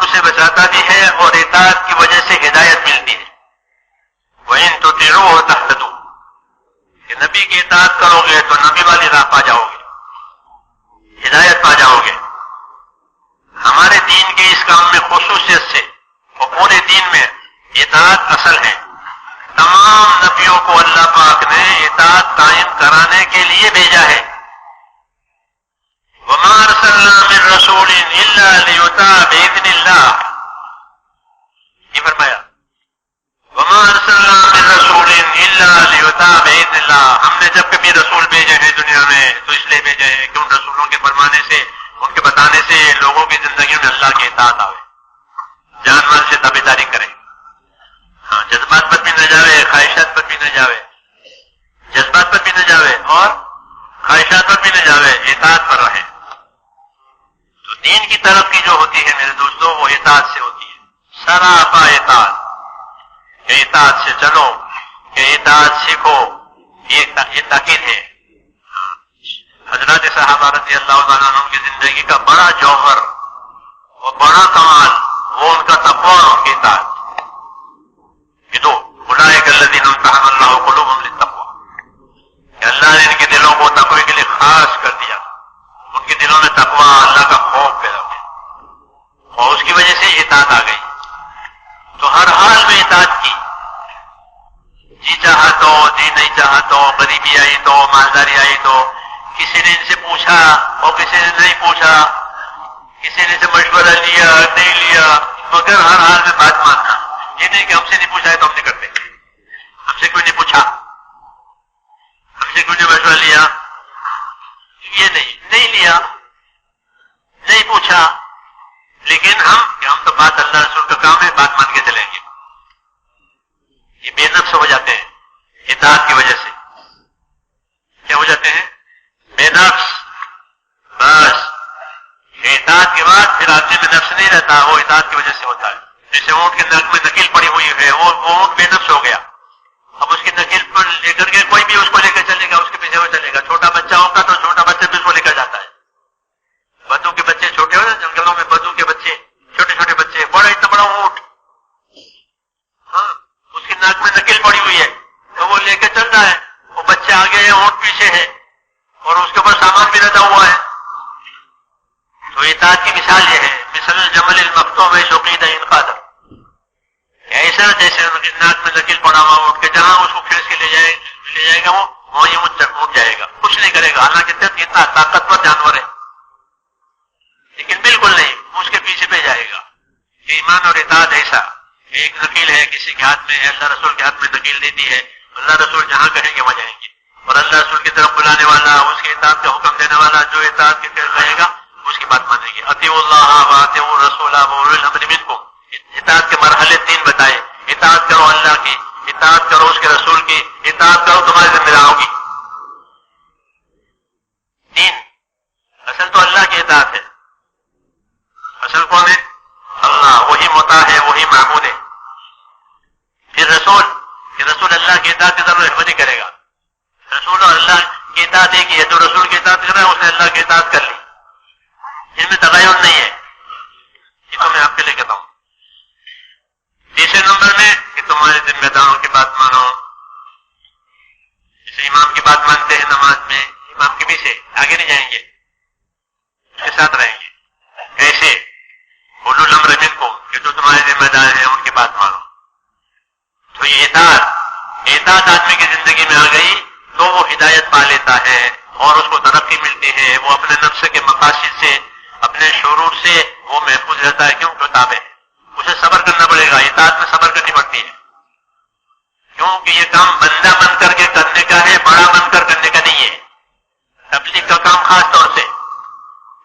کے شورور سے بچاتا بھی ہے اور اطاعت کی وجہ سے ہدایت ملتی ہے۔ وہ ان تو تیرو اور تحت کہ نبی کی اطاعت کرو گے تو نبی والی راہ پا جاؤ گے۔ ہدایت پا جاؤ گے۔ ہمارے دین کے اس کام میں خصوصیت سے اور پورے دین میں اطاعت اصل ہے۔ تمام نبیوں کو اللہ پاک نے اطاعت قائم کرانے کے لیے بھیجا ہے۔ من رسول اللہ۔ یہ فرمایا؟ من رسول اللہ۔ ہم نے جب کبھی رسول بھیجے ہیں دنیا میں، تو اس لیے بھیجے ہیں کہ ان رسولوں کے فرمانے سے، ان کے بتانے سے لوگوں کی زندگی میں اللہ کی اطاعت آئے جان مال سے تابے داری کریں ہاں جذبات پر بھی نہ جاوے، خواہشات پر بھی نہ جاوے۔ جذبات پر بھی نہ جاوے اور خواہشات پر بھی نہ جاوے اطاعت پر رہے تو دین کی طرف کی جو ہوتی ہے میرے دوستوں وہ اطاعت سے ہوتی ہے۔ سراپا اطاعت کہ اطاعت سے چلو کہ اطاعت سیکھو یہ تاکید ہے۔ ہاں، حضرات صحابہ رضی اللہ تعالیٰ عنہ کی زندگی کا بڑا جوہر اور بڑا کمال وہ ان کا تقوی اور ان کی اطاعت۔ یہ تو بلائے کہ اللہ اللہ قلوب ہم تقوا کہ اللہ نے ان کے دلوں کو تقوی کے لیے خاص کر دیا۔ ان کے دلوں میں تقوا اللہ کا خوف۔ اور اس کی وجہ سے اطاعت آ گئی۔ تو ہر حال میں اطاعت کی۔ جی چاہا تو جی نہیں چاہا تو غریبی آئی تو، مالداری آئی تو، کسی نے ان سے پوچھا اور کسی نے نہیں پوچھا، کسی نے سے مشورہ لیا، نہیں لیا، مگر ہر حال میں بات ماننا۔ یہ نہیں کہ ہم سے نہیں پوچھا ہے تو ہم نہیں کرتے۔ ہم سے کوئی نہیں پوچھا؟ ہم سے کوئی نے مشورہ لیا؟ یہ نہیں نہیں لیا، نہیں پوچھا۔ لیکن ہم کہ ہم تو بات اللہ رسول کا کام ہے، بات مان کے چلیں گے۔ یہ بے نفس ہو جاتے ہیں، اطاعت کی وجہ سے۔ کیا ہو جاتے ہیں؟ بے نفس۔ بس۔ اطاعت کے بعد پھر آدمی میں نفس نہیں رہتا، وہ اطاعت کی وجہ سے ہوتا ہے۔ جیسے اونٹ کے نق میں نکیل پڑی ہوئی ہے، وہ اونٹ بے نفس ہو گیا۔ اب اس کی نکیل پر لے کر کے کوئی بھی اس کو لے کر چلے گا، اس کے پیچھے وہ چلے گا۔ چھوٹا بچہ ہوگا تو چھوٹا بچہ بھی اس کو لے کر جاتا ہے بدو کے بچے چھوٹے ہو نا جنگلوں میں بدو کے بچے چھوٹے چھوٹے بچے بڑا اتنا بڑا اونٹ ہاں اس کی ناک میں نکیل پڑی ہوئی ہے تو وہ لے کے چل رہا ہے وہ بچے آگے ہیں اونٹ پیچھے ہے اور اس کے اوپر سامان بھی رہتا ہوا ہے۔ تو اطاعت کی مثال یہ ہے مثل جمل المختوں میں شوقید انقادر ایسا جیسے ناک میں نکل پڑا ہوا اٹھ کے جہاں اس کو کھینچ کے لے جائے لے جائے گا وہ وہیں اٹھ جائے گا۔ کچھ نہیں کرے گا۔ حالانکہ اتنا طاقتور جانور ہے۔ لیکن بالکل نہیں اس کے پیچھے پہ جائے گا۔ یہ ایمان اور اطاعت ایسا۔ ایک نکیل ہے، کسی کے ہاتھ میں، اللہ رسول کے ہاتھ میں نکیل دیتی ہے۔ اللہ رسول جہاں کہیں گے وہاں جائیں گے۔ اور اللہ رسول کی طرف بلانے والا، اس کے اطاعت کا حکم دینے والا جو اطاعت کی طرف رہے گا، اس کی بات مانیں گے عطی اللہ واطع رسول کو اطاعت کے مرحلے تین بتائے۔ اطاعت کرو اللہ کی، اطاعت کرو اس کے رسول کی، اطاعت کرو تمہاری ذمہ دار ہوگی تین۔ اصل تو اللہ کی اطاعت ہے۔ اصل کون ہے؟ اللہ۔ وہی متا ہے، وہی محمود ہے۔ پھر رسول کہ رسول اللہ کی اطاعت کی ضرورت نہیں کرے گا رسول اور اللہ کی اطاعت ایک ہی ہے، جو رسول کی اطاعت کر رہا ہے اس نے اللہ کی اطاعت کر لی۔ ان میں تغیر نہیں ہے۔ یہ تو میں آپ کے لے کہتا ہوں۔ تیسرے نمبر میں کہ تمہارے ذمہ داروں کی بات مانو۔ جیسے امام کی بات مانتے ہیں نماز میں، امام کے پیچھے آگے نہیں جائیں گے۔ اس کے ساتھ رہیں گے۔ کیسے بولو لمر من کو کہ جو تمہارے ذمہ دار ہیں، ان کی بات مانو۔ تو یہ اعتاد اعتاد آدمی کی زندگی میں آ گئی۔ ہدایت پا لیتا ہے اور اس کو ترقی ملتی ہے، وہ اپنے نفس کے مقاصد سے، اپنے شرور سے وہ محفوظ رہتا ہے، کیوں؟ کتاب ہے۔ اسے صبر کرنا پڑے گا، اطاعت میں صبر کرنی پڑتی ہے۔ کیونکہ یہ کام بندہ بن کر کے کرنے کا ہے، بڑا بن کر کرنے کا نہیں ہے۔ تبلیغ کا کام خاص طور سے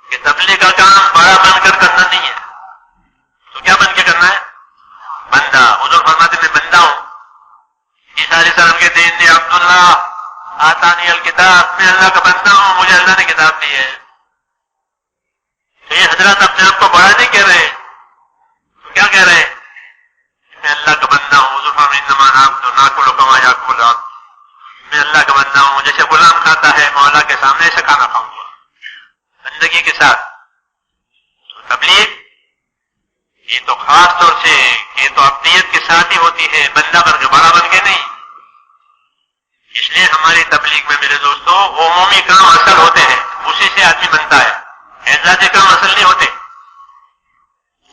کہ تبلیغ کا کام بڑا بن کر کرنا نہیں ہے۔ تو کیا بن کے کرنا ہے؟ بندہ، حضور فرماتے میں بندہ ہوں۔ عیسائی سلام کے دین نے عبداللہ آسانی الکتاب، میں اللہ کا بندہ ہوں، مجھے اللہ نے کتاب دی ہے۔ تو یہ حضرت اپنے آپ کو بڑا نہیں کہہ رہے تو کیا کہہ رہے میں اللہ کا بندہ ہوں میں اللہ کا بندہ ہوں، جیسے غلام کھاتا ہے مولا کے سامنے سے کھانا کھاؤں گا۔ زندگی کے ساتھ۔ تو تبلیغ، یہ تو خاص طور سے، یہ تو اپنیت کے ساتھ ہی ہوتی ہے، بندہ بن کے، بڑا بن کے نہیں۔ اس لیے ہماری تبلیغ میں میرے دوستوں عمومی کام اصل ہوتے ہیں، اسی سے آدمی بنتا ہے۔ اعزازی کام اصل نہیں ہوتے۔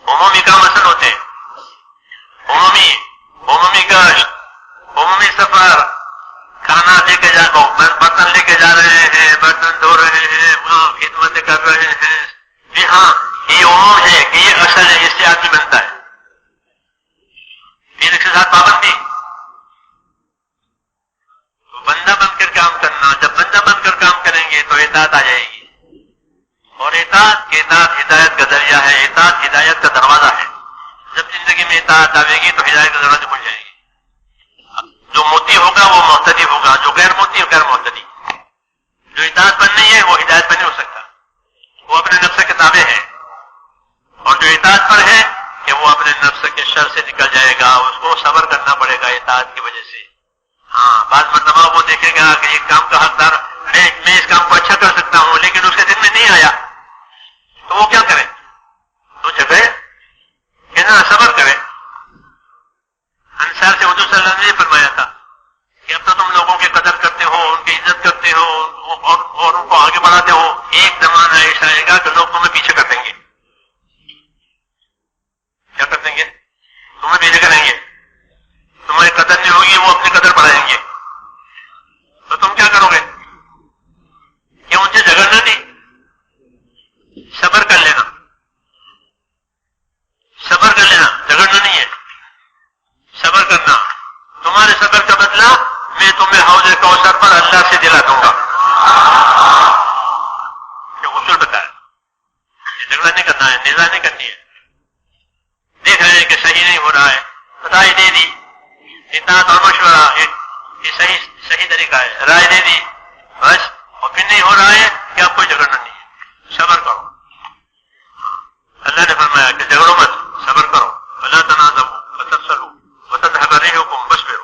عمومی کام اصل ہوتے ہیں۔ عمومی عمومی گشت عمومی سفر۔ کھانا لے کے جا برتن لے کے جا رہے ہیں، برتن دھو رہے ہیں خدمت کر رہے ہیں۔ جی ہاں یہ عموم ہے کہ یہ اصل ہے، اس سے آدمی بنتا ہے۔ پھر اس کے ساتھ پابندی تو بندہ بن کر کام کرنا جب بندہ بن کر کام کریں گے تو اطاعت آ جائے گی۔ اور اطاعت کے اطاعت ہدایت کا ذریعہ ہے۔ اطاعت ہدایت کا دروازہ ہے۔ جب زندگی میں اطاعت آئے گی تو ہدایت کا دروازہ کھل جائے گی۔ جو موتی ہوگا وہ محتدی ہوگا جو غیر موتی غیر محتدی جو اطاعت پر نہیں ہے وہ ہدایت پر نہیں ہو سکتا وہ اپنے نفس کتابیں ہیں اور جو اطاعت پر ہے کہ وہ اپنے نفس کے شر سے نکل جائے گا اس کو صبر کرنا پڑے گا اطاعت کی وجہ سے ہاں بعض مرتبہ وہ دیکھے گا کہ ایک کام کا حقدار میں میں اس کام کو اچھا کر سکتا ہوں لیکن اس کے دن میں نہیں آیا تو وہ کیا کرے تو جگہ کہ نا صبر کرے انسار سے اردو صلی اللہ نے فرمایا تھا کہ اب تو تم لوگوں کی قدر کرتے ہو ان کی عزت کرتے ہو اور ان کو آگے بڑھاتے ہو ایک زمانہ ایسا آئے گا کہ لوگ تمہیں پیچھے کر دیں گے کیا کر دیں گے تمہیں پیچھے کریں گے تمہاری قدر نہیں ہوگی وہ اپنی قدر بڑھائیں گے تو تم کیا کرو گے کیا ان سے جھگڑنا نہیں صبر کر لینا صبر کر لینا جھگڑنا نہیں ہے صبر کرنا تمہارے صبر کا بدلہ میں تمہیں حوض کوثر پر اللہ سے دلا دوں گا غسل بتایا یہ جھگڑا نہیں کرنا ہے نظا نہیں کرنی ہے دیکھ رہے ہیں کہ صحیح نہیں ہو رہا ہے بتائی دے دی اطاعت اور مشورہ یہ صحیح صحیح طریقہ ہے۔ رائے دے دی، بس۔ اور پھر نہیں ہو رہا ہے کہ آپ کوئی جھگڑنا نہیں ہے۔ صبر کرو اللہ نے فرمایا کہ جھگڑو مت صبر کرو اللہ تنازع بتر سلو بتر حکر حکم بس پھرو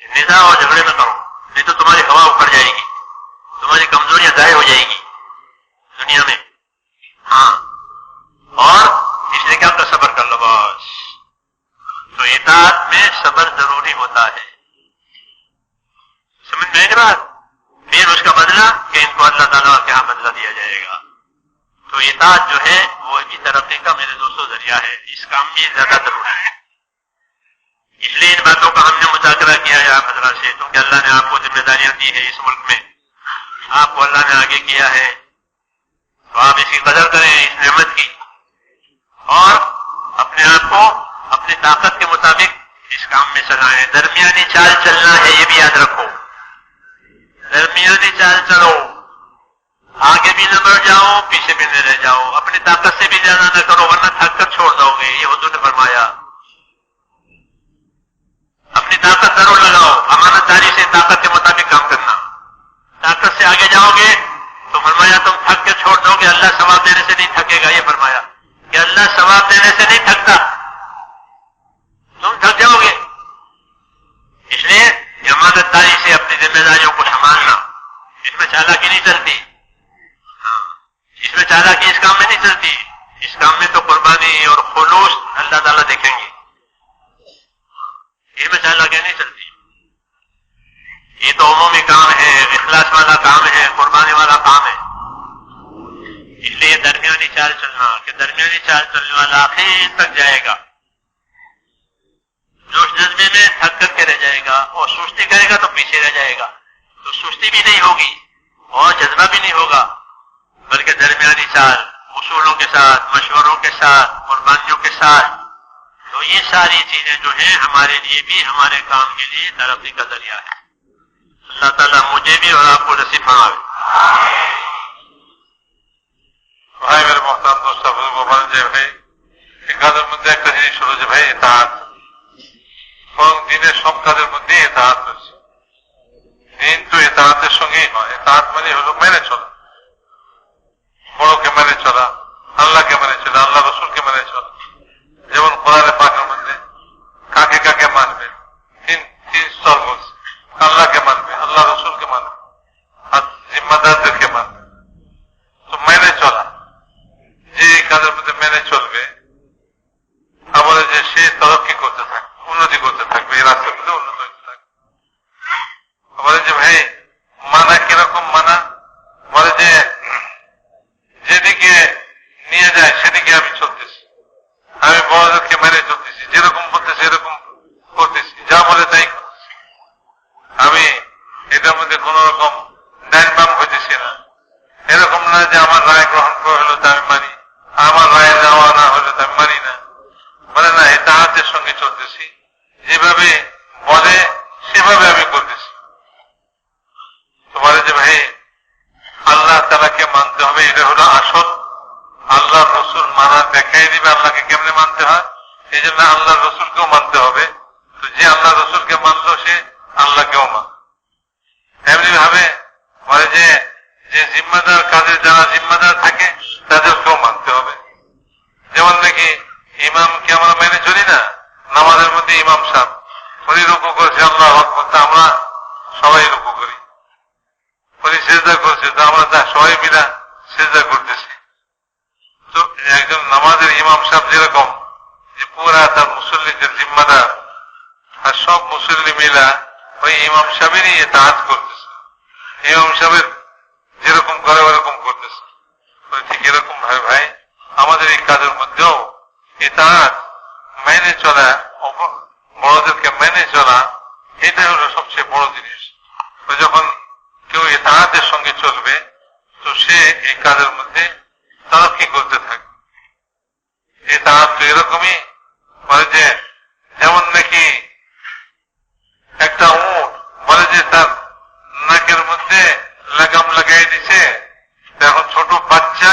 نظا اور جھگڑے نہ کرو نہیں تو تمہاری ہوا اکڑ جائے گی تمہاری کمزوریاں ضائع ہو جائے گی دنیا میں ہاں اور اس لیے کیا کا صبر کر لو بس تو اطاعت میں صبر ضروری ہوتا ہے سمجھ میں ایک بات پھر اس کا بدلہ کہ ان کو اللہ تعالیٰ کے یہاں بدلہ دیا جائے گا۔ تو اطاعت جو ہے، وہ بھی ترقی کا میرے دوستوں ذریعہ ہے۔ اس کام میں زیادہ ضروری ہے۔ اس لیے ان باتوں کا ہم نے مذاکرہ کیا ہے آپ حضرات سے، کیونکہ اللہ نے آپ کو ذمہ داریاں دی ہے اس ملک میں۔ آپ کو اللہ نے آگے کیا ہے۔ تو آپ اس کی قدر کریں اس نعمت کی۔ اور اپنے آپ کو اپنی طاقت کے مطابق اس کام میں چلائیں۔ درمیانی چال چلنا ہے، یہ بھی یاد رکھو۔ درمیانی چال چلو۔ آگے بھی نہ بڑھ جاؤ، پیچھے بھی نہ رہ جاؤ۔ اپنی طاقت سے بھی زیادہ نہ کرو، ورنہ تھک کر چھوڑ دو گے۔ یہ حضور نے فرمایا۔ اپنی طاقت ضرور لگاؤ۔ امانت داری سے طاقت کے مطابق کام کرنا۔ طاقت سے آگے جاؤ گے تو فرمایا، تم تھک کے چھوڑ دو گے۔ اللہ ثواب دینے سے نہیں تھکے گا، یہ فرمایا۔ کہ اللہ ثواب دینے سے نہیں تھکتا۔ تم تھک جاؤ گے۔ اس لیے امانت داری سے اپنی ذمہ داریوں کو سنبھالنا اس میں چالاکی نہیں چلتی ہاں اس میں چالاکی اس کام میں نہیں چلتی اس کام میں تو قربانی اور خلوص اللہ تعالیٰ دیکھیں گے اس میں چالاکی نہیں چلتی یہ تو عمومی کام ہے اخلاص والا کام ہے قربانی والا کام ہے اس لیے درمیانی چال چلنا کہ درمیانی چال چلنے والا آخر تک جائے گا۔ جو جذبے میں تھک کر کے رہ جائے گا اور سستی کرے گا تو پیچھے رہ جائے گا۔ تو سستی بھی نہیں ہوگی اور جذبہ بھی نہیں ہوگا۔ بلکہ درمیانی چال اصولوں کے ساتھ، مشوروں کے ساتھ، قربانیوں کے ساتھ۔ تو یہ ساری چیزیں جو ہیں ہمارے لیے بھی، ہمارے کام کے لیے ترقی کا ذریعہ ہے اللہ تعالیٰ مجھے بھی اور آپ کو نصیب فرمائے ভাই মেরে দোস্ত বলেন যে, ভাই এই কাজের মধ্যে একটা জিনিস হলো যে, ভাই এটা এবং দিনের সব কাজের মধ্যে এতাহাত রয়েছে দিন তো এতাহাতের সঙ্গেই হয় এতাহাত মানে হলো মেনে চলা বড়কে মেনে চলা আল্লাহকে মেনে চলা আল্লাহ রসুলকে মেনে চলা যেমন কোরআনে পাকের মধ্যে কাকে কাকে মানবে তিন তিন স্তর বলছে আল্লাহকে মানবে আল্লাহ রসুলকে মানবে আর জিম্মাদারদেরকে মানবে তো মেনে চলা যে এই কাজের মধ্যে মেনে চলবে আমাদের যে সে তরক্কি করতে যে আমার রায় গ্রহণ করা হলো তা আমি মানি আমার রায় দেওয়া না হলে তা আমি মানি না বলে না এতাহাতের সঙ্গে চলতেছি যেভাবে বলে সেভাবে আমি করতেছি তো বলে যে ভাই আল্লাহ তালাকে মানতে হবে এটা হলো আসল আল্লাহ রসুল মানা দেখাই দিবে আল্লাহকে কেমনে মানতে হয়? এই জন্য আল্লাহ রসুলকেও মানতে হবে। তো যে আল্লাহ রসুলকে মানলো সে আল্লাহকেও মান এমনি ভাবে বলে যে যে জিম্মাদার কাজে যারা জিম্মাদার থাকে, তাদেরকেও মানতে হবে। যেমন নাকি ইমামকে আমরা মেনে চলি না, নামাজের মধ্যে ইমাম সাহেব, উনি রুকু করেছে, আল্লাহ আকবর, তা আমরা সবাই রুকু করি। উনি সেজদা করছে, তো আমরা সবাই মিলা সেজদা করতেছি তো একজন নামাজের ইমাম সাহেব যেরকম যে পুরা তার মুসল্লিদের জিম্মাদার। আর সব মুসল্লি মিলা ওই ইমাম সাহেবেরই তাজ করতেছে। ইমাম সাহেবের যেরকম করে ওরকম করতেছে। ঠিক এরকম ভাই ভাই, আমাদের এই কাজের মধ্যেও এই তাজ মেনে চলা বড়দেরকে মেনে চলা, এটাই হলো সবচেয়ে বড় জিনিস। যখন কেউ এই তাহাদের সঙ্গে চলবে, তো সে এই কাজের মধ্যে তরক্কি করতে থাকবে এই তাহার তো এরকমই বলে যে যেমন নাকি একটা উঠ বলে যে তার নাকের মধ্যে লাগাম লাগাই দিছে তো এখন ছোট বাচ্চা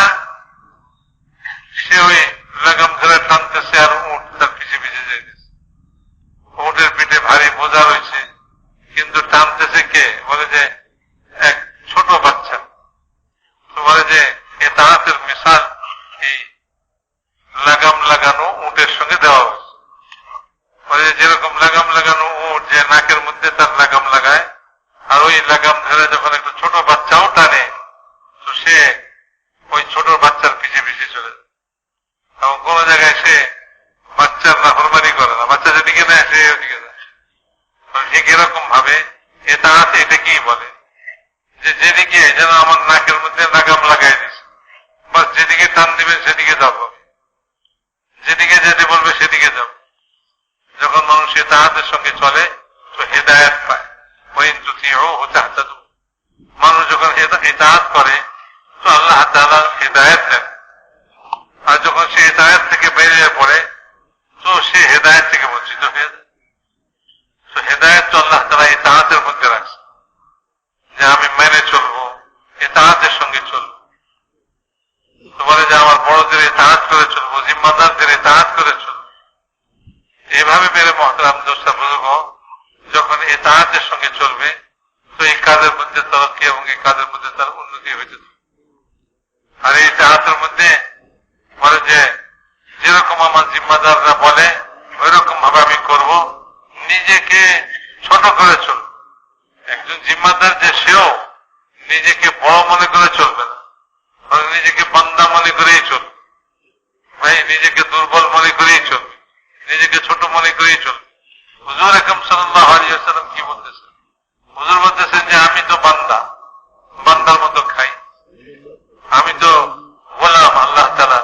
সে ওই লাগাম ধরে টানতেছে আর উঠ তার পিছে পিছে যাইতেছে উটের পিঠে ভারী বোঝা রয়েছে কিন্তু টানতেছে কে বলে যে এক ছোট বাচ্চা তো বলে যে এ তাহাতের মিশাল এই লাগাম লাগানো উটের সঙ্গে দেওয়া হয়েছে বলে যে যেরকম লাগাম লাগানো উট যে নাকের মধ্যে তার লাগাম লাগায় আর ওই লাগাম ধরে যখন একটা ছোট বাচ্চাও টানে তো সে ওই ছোট বাচ্চার পিছিয়ে পিছিয়ে চলে যায় এবং কোন জায়গায় সে বাচ্চার নাফরমানি করে না বাচ্চা যেদিকে নেয় সে ওদিকে যায় তো ঠিক এরকম ভাবে এটা কি বলে? যে যেদিকে যেন আমার নাকের মধ্যে লাগাম লাগাই দিছে। বাস যেদিকে টান দিবেন সেদিকে যাব। যেদিকে যেতে বলবে সেদিকে যাব। যখন মানুষ এ তাহাদের সঙ্গে চলে, তো হেদায়ত পায়। ওই মানুষ যখন হেদায়ত করে, তো আল্লাহ হেদায়ত দেন। আর যখন সে হেদায়ত থেকে বেরিয়ে পড়ে, তো সে হেদায়ত থেকে বঞ্চিত হয়ে যায়। তো হেদায়ত তো আল্লাহ তারা এই তাহাতের মধ্যে রাখছে যে আমি মেনে চলবো এ তাহাতের সঙ্গে চলবো তো বলে যে আমার বড়দের এই তাহাত করে চলবো জিম্মাদারদের এই তাহাত করে চলবো এভাবে মেরে মহতারাম দোষা বুঝব যখন এই তাহাতের সঙ্গে চলবে তো এই কাজের মধ্যে তরক্কি এবং এই কাজের মধ্যে তার উন্নতি হয়ে যেত আর এই তাহাতের মধ্যে বলে যে যেরকম আমার জিম্মাদাররা বলে ওই রকম ভাবে আমি করব নিজেকে ছোট করে চলব একজন জিম্মাদার যে সেও নিজেকে বড় মনে করে চলবে না বরং নিজেকে বান্দা মনে করেই চলবে ভাই নিজেকে দুর্বল মনে করেই চলবে নিজেকে চলবে হুজুর একম সাল্লাহ আলিয়াল্লাম কি বলতেছেন? হুজুর বলতেছেন যে, আমি তো বান্দা। বান্দার মতো খাই। আমি তো গোলাম, আল্লাহ তালা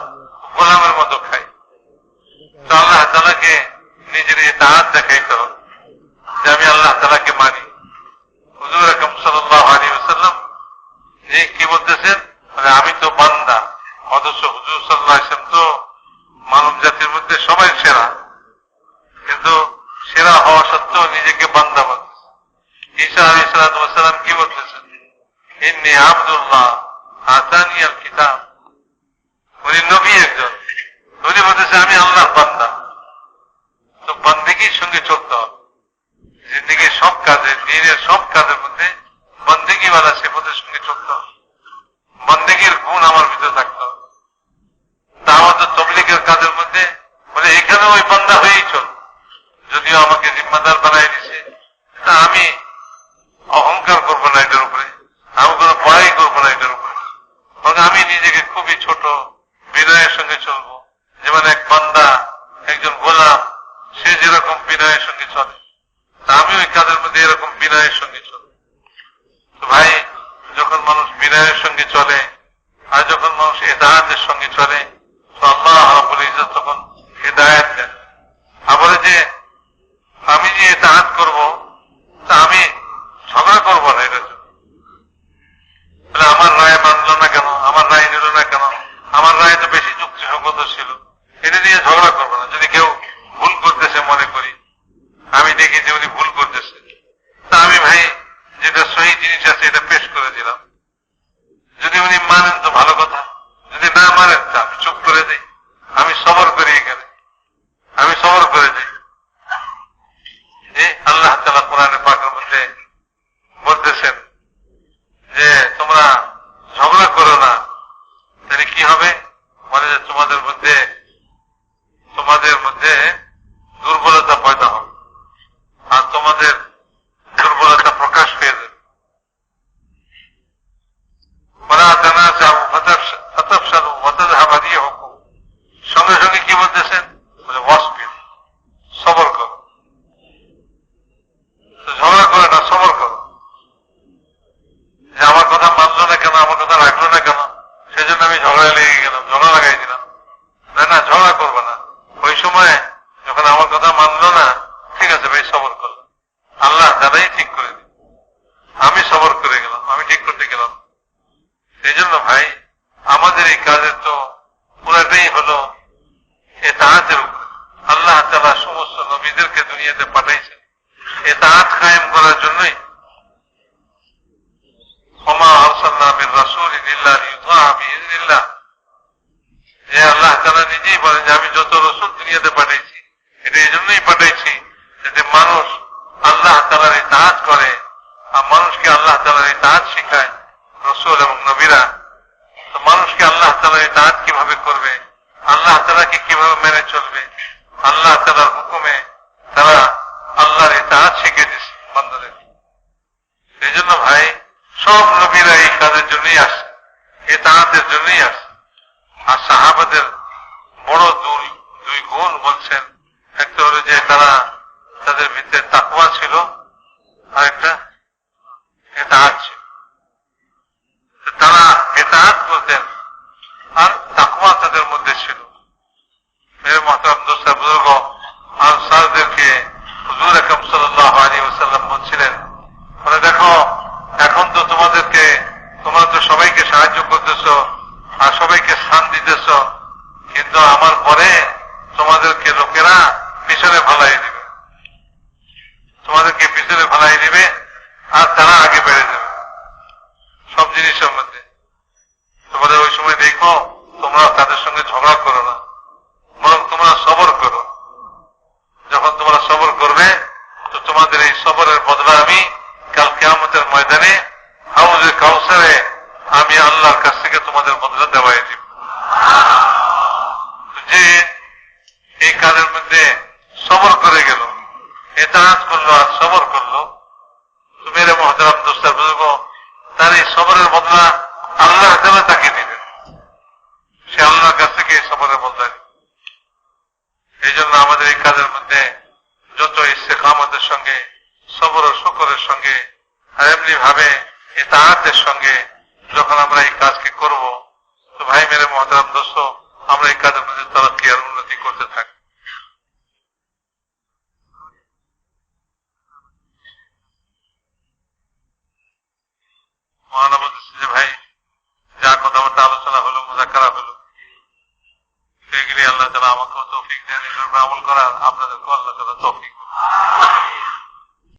গোলামের মতো খাই। তো আল্লাহ তালাকে নিজের তাহাত দেখাইতে হবে যে, আমি আল্লাহ তালাকে মানি। হুজুর আকম সাল্লাহ আলী ওসাল্লাম যে কি বলতেছেন? আমি তো বান্দা। অথচ হুজুর সাল্লাহ عبد اللہ آسانی الكتاب এরকম বিনয়ের সঙ্গে চলে। আমিও এই কাজের মধ্যে এরকম বিনয়ের সঙ্গে চলে। তো ভাই, যখন মানুষ বিনয়ের সঙ্গে চলে, আর যখন মানুষ এদায়তের সঙ্গে চলে আল্লাহ তখন হেদায়ত দেন। আবার যে, আমি যে এদাহাত করব, তা আমি ঝগড়া করব না আমার রায় মানলো না কেন? আমার রায় নিল না কেন? আমার রায় یعنی انہیں ایمان ذرا آگے بڑھ লাগে এই জন্য আমাদের এই কাজের মধ্যে যত ইস্তেকামতের সঙ্গে, সবর শুকরের সঙ্গে, আর এমনি ভাবে এ তাহাতের সঙ্গে যখন আমরা এই কাজকে করব, তো ভাই মেরে মহতারাম দোষ